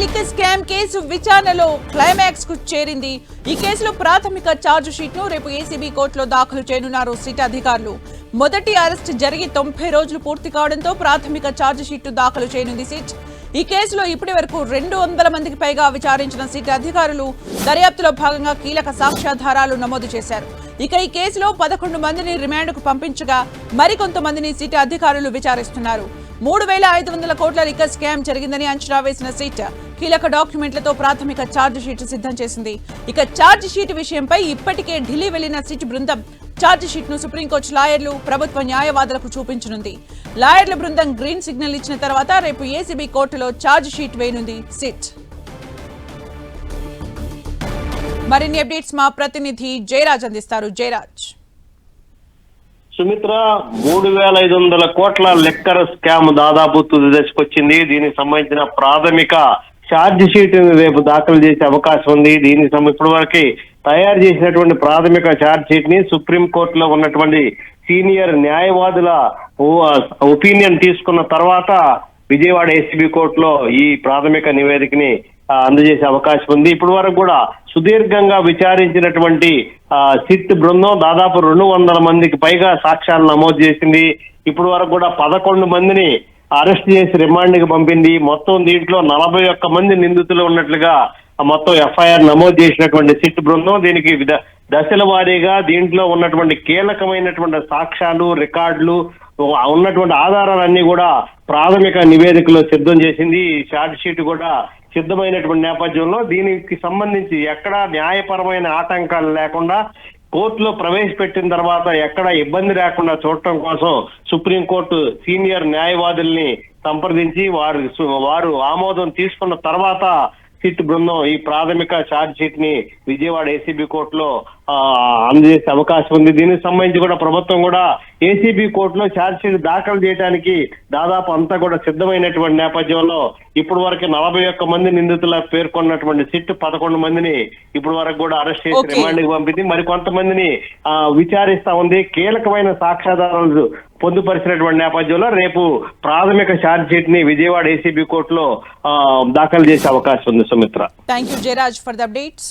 Liquor scam case విచారణలో క్లైమాక్స్కు చేరింది. ఈ కేసులో ప్రాథమిక ఛార్జ్ షీట్ను రేపు ఏసీబీ కోర్టులో దాఖలు చేయనున్నారు సిట్ అధికారులు. మొదటి అరెస్ట్ జరిగి తొంభై రోజులు పూర్తి కావడంతో ప్రాథమిక ఛార్జ్ షీట్ దాఖలు చేయనుంది సిట్. ఈ కేసులో ఇప్పటి వరకు రెండు వందల మందికి పైగా విచారించిన సిట్ అధికారులు దర్యాప్తులో భాగంగా కీలక సాక్ష్యాధారాలు నమోదు చేశారు. ఇక ఈ కేసులో పదకొండు మందిని రిమాండ్కు పంపించగా మరికొంతమందిని సిట్ అధికారులు విచారిస్తున్నారు. మూడు వేల ఐదు వందల కోట్ల లిక్కర్ స్కామ్ జరిగిందని అంచనా వేసిన సిట్ కీలక డాక్యుమెంట్లతో ప్రాథమిక ఛార్జ్ షీట్ సిద్ధం చేసింది. ఇక ఛార్జ్ షీట్ విషయంపై ఇప్పటికే ఢిల్లీ వెళ్ళిన సిట్ బృందం ఛార్జిషీట్ను సుప్రీంకోర్టు లాయర్లు ప్రభుత్వ న్యాయవాదులకు చూపించనుంది. లాయర్ల బృందం గ్రీన్ సిగ్నల్ ఇచ్చిన తర్వాత రేపు ఏసీబీ కోర్టులో ఛార్జిషీట్ వేయనుంది సిట్. మరిన్ని అప్డేట్స్ మా ప్రతినిధి జయరాజ్ అందిస్తారు. జయరాజ్. సుమిత్ర మూడు వేల ఐదు వందల కోట్ల లెక్కర్ స్కామ్ దాదాపు తుది దశకొచ్చింది. దీనికి సంబంధించిన ప్రాథమిక ఛార్జ్ షీట్ రేపు దాఖలు చేసే అవకాశం ఉంది. దీనికి సం- ఇప్పటి వరకు తయారు చేసినటువంటి ప్రాథమిక ఛార్జ్ షీట్ని సుప్రీం కోర్టులో ఉన్నటువంటి సీనియర్ న్యాయవాదుల ఒపీనియన్ తీసుకున్న తర్వాత విజయవాడ ఏసీబీ కోర్టులో ఈ ప్రాథమిక నివేదికని అందజేసే అవకాశం ఉంది. ఇప్పటి వరకు కూడా సుదీర్ఘంగా విచారించినటువంటి సిట్ బృందం దాదాపు రెండు వందల మందికి పైగా సాక్ష్యాలు నమోదు చేసింది. ఇప్పటి వరకు కూడా పదకొండు మందిని అరెస్ట్ చేసి రిమాండ్కి పంపింది. మొత్తం దీంట్లో నలభై ఒక్క మంది నిందితులు ఉన్నట్లుగా మొత్తం ఎఫ్ఐఆర్ నమోదు చేసినటువంటి సిట్ బృందం దీనికి దశల వారీగా దీంట్లో ఉన్నటువంటి కీలకమైనటువంటి సాక్ష్యాలు రికార్డులు ఉన్నటువంటి ఆధారాలన్నీ కూడా ప్రాథమిక నివేదికలో సిద్ధం చేసింది. ఈ షీట్ కూడా సిద్ధమైనటువంటి నేపథ్యంలో దీనికి సంబంధించి ఎక్కడా న్యాయపరమైన ఆటంకాలు లేకుండా కోర్టులో ప్రవేశపెట్టిన తర్వాత ఎక్కడ ఇబ్బంది లేకుండా చూడటం కోసం సుప్రీంకోర్టు సీనియర్ న్యాయవాదుల్ని సంప్రదించి వారు వారు ఆమోదం తీసుకున్న తర్వాత సిట్ బృందం ఈ ప్రాథమిక ఛార్జ్ షీట్ని విజయవాడ ఏసీబీ కోర్టులో అందజేసే అవకాశం ఉంది. దీనికి సంబంధించి కూడా ప్రభుత్వం కూడా ఏసీబీ కోర్టులో ఛార్జ్ షీట్ దాఖలు చేయడానికి దాదాపు అంతా కూడా సిద్ధమైనటువంటి నేపథ్యంలో ఇప్పటి వరకు నలభై ఒక్క మంది నిందితుల పేర్కొన్నటువంటి సిట్ పదకొండు మందిని ఇప్పటి వరకు కూడా అరెస్ట్ చేసి. రిమాండ్కి పంపింది. మరి కొంతమందిని ఆ, విచారిస్తా ఉంది. కీలకమైన సాక్ష్యాధారాలు పొందుపరిచినటువంటి నేపథ్యంలో రేపు ప్రాథమిక ఛార్జ్ షీట్ని విజయవాడ ఏసీబీ కోర్టులో దాఖలు చేసే అవకాశం ఉంది Sumitra. Thank you Jayaraj for the updates